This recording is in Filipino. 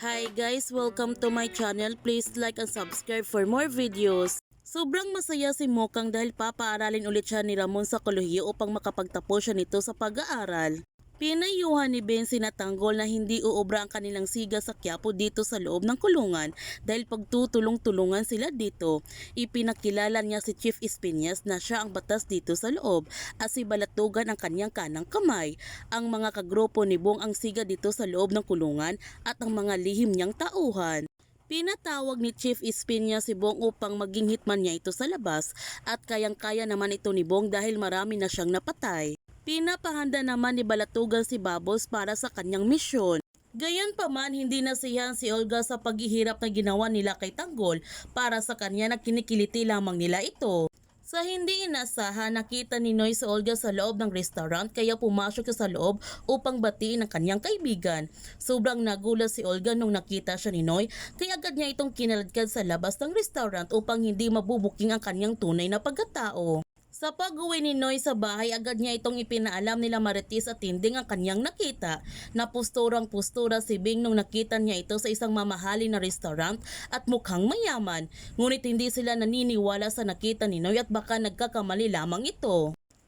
Hi guys, welcome to my channel. Please like and subscribe for more videos. Sobrang masaya si Mokang dahil papaaralin ulit siya ni Ramon sa kolehiyo upang makapagtapos siya nito sa pag-aaral. Pinayuhan ni Benzi na tanggol na hindi uobra ang kanilang siga sa Quiapo dito sa loob ng kulungan dahil pagtutulong-tulungan sila dito. Ipinakilala niya si Chief Espinas na siya ang batas dito sa loob at si Balatugan ang kanyang kanang kamay. Ang mga kagrupo ni Bong ang siga dito sa loob ng kulungan at ang mga lihim niyang tauhan. Pinatawag ni Chief Espinya si Bong upang maging hitman niya ito sa labas at kayang-kaya naman ito ni Bong dahil marami na siyang napatay. Pinapahanda naman ni Balatugan si Babos para sa kanyang misyon. Gayon pa man, hindi nasiyahan si Olga sa paghihirap na ginawa nila kay Tanggol para sa kanya na kinikiliti lamang nila ito. Sa hindi inasahan, nakita ni Noy si Olga sa loob ng restaurant kaya pumasok siya sa loob upang batiin ang kanyang kaibigan. Sobrang nagulat si Olga nung nakita siya ni Noy kaya agad niya itong kinaladkad sa labas ng restaurant upang hindi mabubuking ang kanyang tunay na pagkatao. Sa pag-uwi ni Noy sa bahay, agad niya itong ipinaalam nila Marites at Tinding ang kanyang nakita. Napusturang pustura si Bing nung nakita niya ito sa isang mamahalin na restaurant at mukhang mayaman. Ngunit hindi sila naniniwala sa nakita ni Noy at baka nagkakamali lamang ito.